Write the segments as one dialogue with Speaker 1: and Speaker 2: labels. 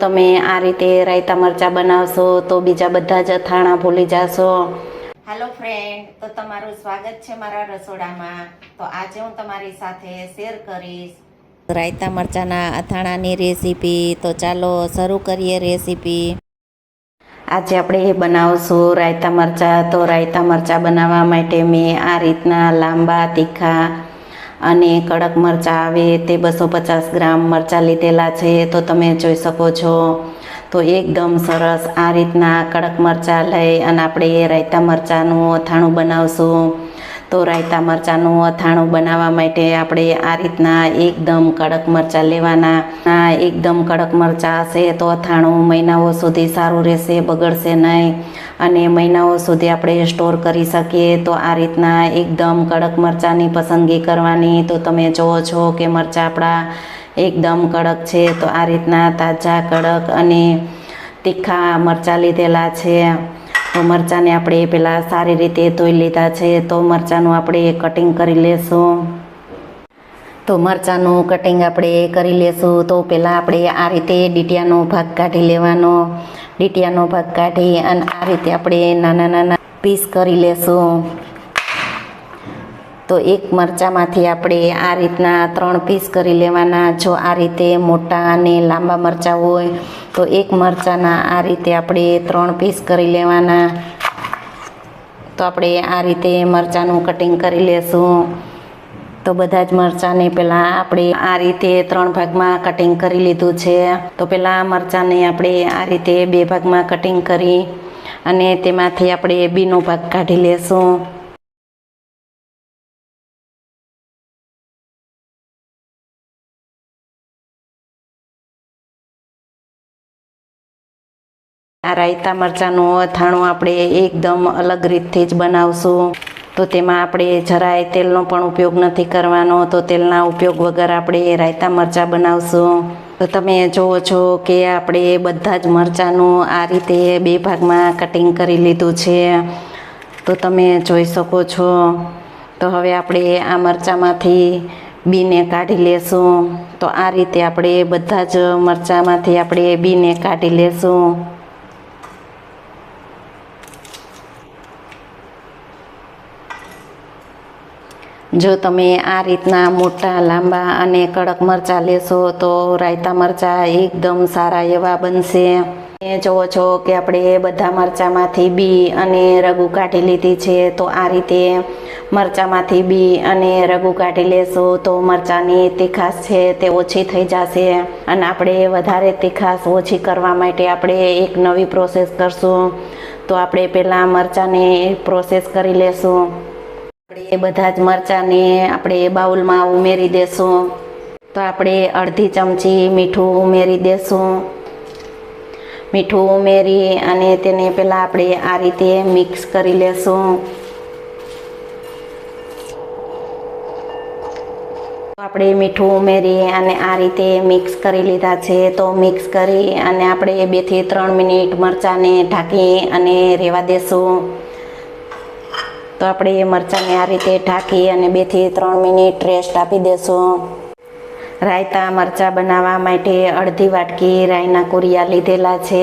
Speaker 1: તમે આ રીતે રાયતા મરચાં બનાવશો તો બીજા બધા જ અથાણા ભૂલી જશો. હેલો ફ્રેન્ડ તો તમારું સ્વાગત છે મારા રસોડામાં. તો આજે હું તમારી સાથે શેર કરીશ. રાયતા મરચાંના અથાણાની રેસીપી તો ચાલો શરૂ કરીએ રેસીપી આજે આપણે બનાવશું રાયતા મરચાં. તો રાયતા મરચાં બનાવવા માટે મેં આ રીતના લાંબા તીખા અને કડક મરચાં આવે તે બસો પચાસ ગ્રામ મરચાં લીધેલા છે, તો તમે જોઈ શકો છો. તો એકદમ સરસ આ રીતના કડક મરચાં લઈ અને આપણે રાયતા મરચાંનું અથાણું બનાવશું. તો રાયતા મરચાંનું અથાણું બનાવવા માટે આપણે આ રીતના એકદમ કડક મરચાં લેવાના. આ એકદમ કડક મરચાં હશે તો અથાણું મહિનાઓ સુધી સારું રહેશે, બગડશે નહીં. અને મહિનાઓ સુધી આપણે સ્ટોર કરી શકીએ તો આ રીતના એકદમ કડક મરચાંની પસંદગી કરવાની. તો તમે જુઓ છો કે મરચાં આપણા એકદમ કડક છે તો આ રીતના તાજા, કડક અને તીખા મરચાં લીધેલા છે. તો મરચાંને આપણે પહેલાં સારી રીતે ધોઈ લીધા છે, તો મરચાંનું આપણે કટિંગ કરી લેશું. તો મરચાંનું કટિંગ આપણે કરી લેશું, તો પહેલાં આપણે આ રીતે ડીટિયાનો ભાગ કાઢી લેવાનો. ડીટિયાનો ભાગ કાઢી અને આ રીતે આપણે નાના નાના પીસ કરી લેશું. તો એક મરચાંમાંથી આપણે આ રીતના ત્રણ પીસ કરી લેવાના. જો આ રીતે મોટા અને લાંબા મરચાં હોય તો એક મરચાંના આ રીતે આપણે ત્રણ પીસ કરી લેવાના. તો આપણે આ રીતે મરચાંનું કટિંગ કરી લેશું. તો બધા જ મરચાંને પહેલાં આપણે આ રીતે ત્રણ ભાગમાં કટિંગ કરી લીધું છે. તો પહેલાં મરચાંને આપણે આ રીતે બે ભાગમાં કટિંગ કરી અને તેમાંથી આપણે બીનો ભાગ કાઢી લેશું. આ રાયતા મરચાંનું અથાણું આપણે એકદમ અલગ રીતથી જ બનાવશું. તો તેમાં આપણે જરાય તેલનો પણ ઉપયોગ નથી કરવાનો. તો તેલના ઉપયોગ વગર આપણે રાયતા મરચાં બનાવશું. તો તમે જુઓ છો કે આપણે બધા જ મરચાંનું આ રીતે બે ભાગમાં કટિંગ કરી લીધું છે. તો તમે જોઈ શકો છો. તો હવે આપણે આ મરચાંમાંથી બીને કાઢી લેશું. તો આ રીતે આપણે બધા જ મરચાંમાંથી આપણે બીને કાઢી લેશું. જો તમે આ રીતના મોટા, લાંબા અને કડક મરચાં લેશો તો રાયતા મરચાં એકદમ સારા એવા બનશે. જુઓ છો કે આપણે બધા મરચાંમાંથી બી અને રગુ કાઢી લીધી છે તો આ રીતે મરચાંમાંથી બી અને રગુ કાઢી લેશો તો મરચાંની તીખાશ છે તે ઓછી થઈ જશે. અને આપણે વધારે તીખાશ ઓછી કરવા માટે આપણે એક નવી પ્રોસેસ કરશું. તો આપણે પહેલાં મરચાંને પ્રોસેસ કરી લેશું. આપણે બધા જ મરચાંને આપણે બાઉલમાં ઉમેરી દેશું. તો આપણે અડધી ચમચી મીઠું ઉમેરી દેશું. મીઠું ઉમેરી અને તેને પહેલાં આપણે આ રીતે મિક્સ કરી લેશું. આપણે મીઠું ઉમેરી અને આ રીતે મિક્સ કરી લીધા છે. તો મિક્સ કરી અને આપણે બેથી ત્રણ મિનિટ મરચાંને ઢાંકી અને રહેવા દેશું. તો આપણે એ મરચાંને આ રીતે ઢાંકી અને બેથી ત્રણ મિનિટ રેસ્ટ આપી દેશું. રાયતા મરચાં બનાવવા માટે અડધી વાટકી રાયના કુરિયા લીધેલા છે.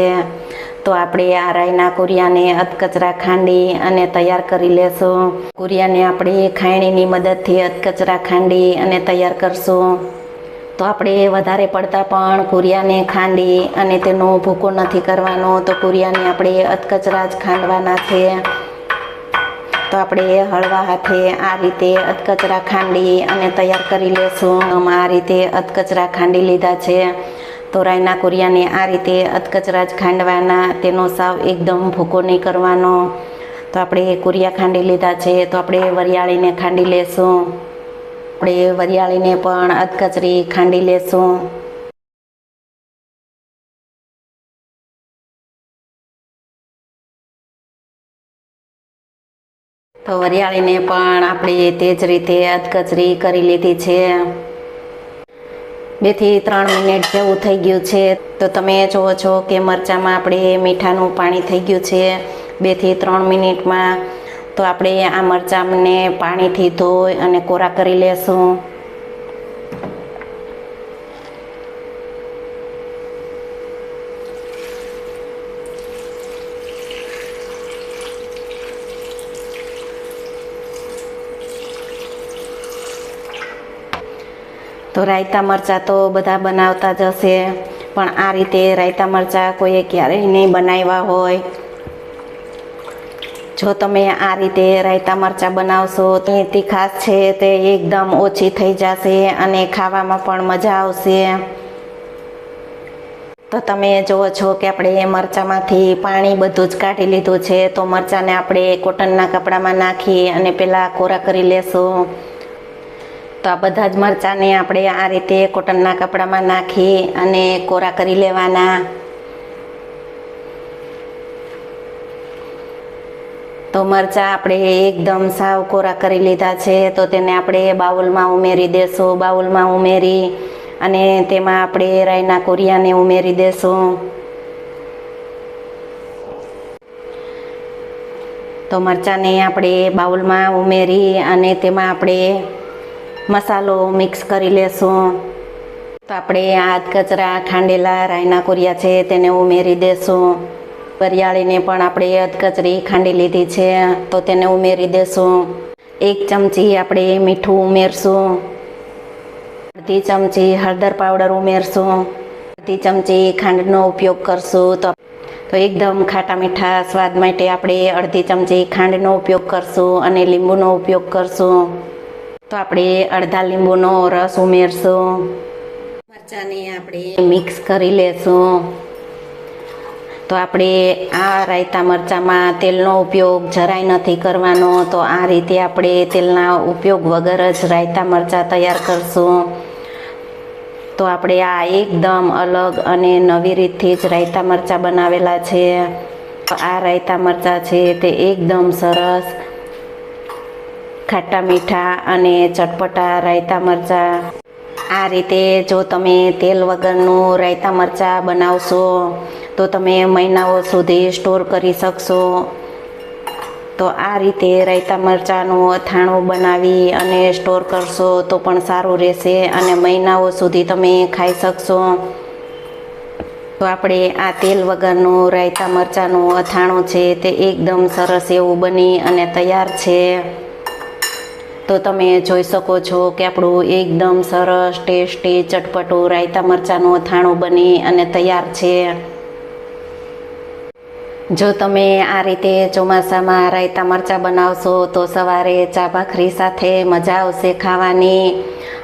Speaker 1: તો આપણે આ રાયના કુરિયાને અધકચરા ખાંડી અને તૈયાર કરી લેશું. કુરિયાને આપણે ખાયણીની મદદથી અધકચરા ખાંડી અને તૈયાર કરશું. તો આપણે વધારે પડતા પણ કુરિયાને ખાંડી અને તેનો ભૂકો નથી કરવાનો. તો કુરિયાને આપણે અધકચરા જ ખાંડવાના છે. તો આપણે હળવા હાથે આ રીતે અધકચરા ખાંડી અને તૈયાર કરી લેશું. આ રીતે અધકચરા ખાંડી લીધા છે. તો રાયના કુરિયાને આ રીતે અધકચરા જ ખાંડવાના, તેનો સાવ એકદમ ભૂકો નહીં કરવાનો. તો આપણે કુરિયા ખાંડી લીધા છે. તો આપણે વરિયાળીને ખાંડી લેશું. આપણે વરિયાળીને પણ અધકચરી ખાંડી લેશું. તો વરિયાળીને પણ આપણે તે જ રીતે અધકચરી કરી લીધી છે. બેથી ત્રણ મિનિટ જેવું થઈ ગયું છે. તો તમે જુઓ છો કે મરચાંમાં આપણે મીઠાનું પાણી થઈ ગયું છે. બેથી ત્રણ મિનિટમાં તો આપણે આ મરચાંને પાણીથી ધોઈ અને કોરા કરી લેશું. તો રાયતા મરચાં તો બધા બનાવતા જ હશે. પણ આ રીતે રાયતા મરચાં કોઈએ ક્યારેય નહીં બનાવ્યા હોય. જો તમે આ રીતે રાયતા મરચાં બનાવશો તો તીખાશ છે તે એકદમ ઓછી થઈ જશે અને ખાવામાં પણ મજા આવશે. તો તમે જુઓ છો કે આપણે મરચાંમાંથી પાણી બધું જ કાઢી લીધું છે. તો મરચાંને આપણે કોટનના કપડામાં નાખી અને પહેલાં કોરા કરી લેશું. તો આ બધા જ મરચાંને આપણે આ રીતે કોટનના કપડામાં નાખી અને કોરા કરી લેવાના. તો મરચાં આપણે એકદમ સાવ કોરા કરી લીધા છે, તો તેને આપણે બાઉલમાં ઉમેરી દેશું, બાઉલમાં ઉમેરી અને તેમાં આપણે રાઈના કોરિયાને ઉમેરી દેશું. તો મરચાંને આપણે બાઉલમાં ઉમેરી અને તેમાં આપણે મસાલો મિક્સ કરી લેશું. તો આપણે હાથ કચરા ખાંડેલા રાયના કોરિયા છે તેને ઉમેરી દેશું. વરિયાળીને પણ આપણે અધકચરી ખાંડી લીધી છે, તો તેને ઉમેરી દેશું. એક ચમચી આપણે મીઠું ઉમેરશું. અડધી ચમચી હળદર પાવડર ઉમેરશું. અડધી ચમચી ખાંડનો ઉપયોગ કરશું. તો તો એકદમ ખાટા મીઠા સ્વાદ માટે આપણે અડધી ચમચી ખાંડનો ઉપયોગ કરશું અને લીંબુનો ઉપયોગ કરશું. તો આપણે અડધા લીંબુનો રસ ઉમેરશું. મરચાંને આપણે મિક્સ કરી લેશું. તો આપણે આ રાયતા મરચાંમાં તેલનો ઉપયોગ જરાય નથી કરવાનો. તો આ રીતે આપણે તેલના ઉપયોગ વગર જ રાયતા મરચાં તૈયાર કરશું. તો આપણે આ એકદમ અલગ અને નવી રીતથી જ રાયતા મરચાં બનાવેલા છે. આ રાયતા મરચાં છે તે એકદમ સરસ ખાટા મીઠા અને ચટપટા રાયતા મરચાં. આ રીતે જો તમે તેલ વગરનું રાયતા મરચાં બનાવશો, તો તમે મહિનાઓ સુધી સ્ટોર કરી શકશો. તો આ રીતે રાયતા મરચાંનું અથાણું બનાવી અને સ્ટોર કરશો તો પણ સારું રહેશે અને મહિનાઓ સુધી તમે ખાઈ શકશો. તો આપણે આ તેલ વગરનું રાયતા મરચાંનું અથાણું છે તે એકદમ સરસ એવું બની અને તૈયાર છે. તો તમે જોઈ શકો છો કે આપણું એકદમ સરસ, ટેસ્ટી, ચટપટું રાયતા મરચાંનું અથાણું બની અને તૈયાર છે. જો તમે આ રીતે ચોમાસામાં રાયતા મરચાં બનાવશો તો સવારે ચા ભાખરી સાથે મજા આવશે ખાવાની.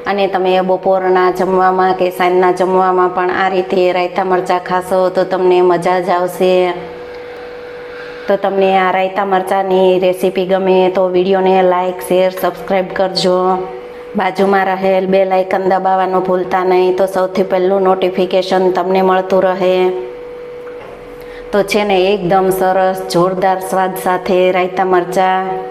Speaker 1: અને તમે બપોરના જમવામાં કે સાંજના જમવામાં પણ આ રીતે રાયતા મરચાં ખાશો તો તમને મજા જ આવશે. તો તમને આ રાયતા મરચાંની રેસીપી ગમે તો વિડીયોને લાઇક શેર, સબસ્ક્રાઈબ કરજો. બાજુમાં રહેલ બે લાઇકન દબાવવાનું ભૂલતા નહીં. તો સૌથી પહેલું નોટિફિકેશન તમને મળતું રહે. તો છે ને, એકદમ સરસ, જોરદાર સ્વાદ સાથે રાયતા મરચાં.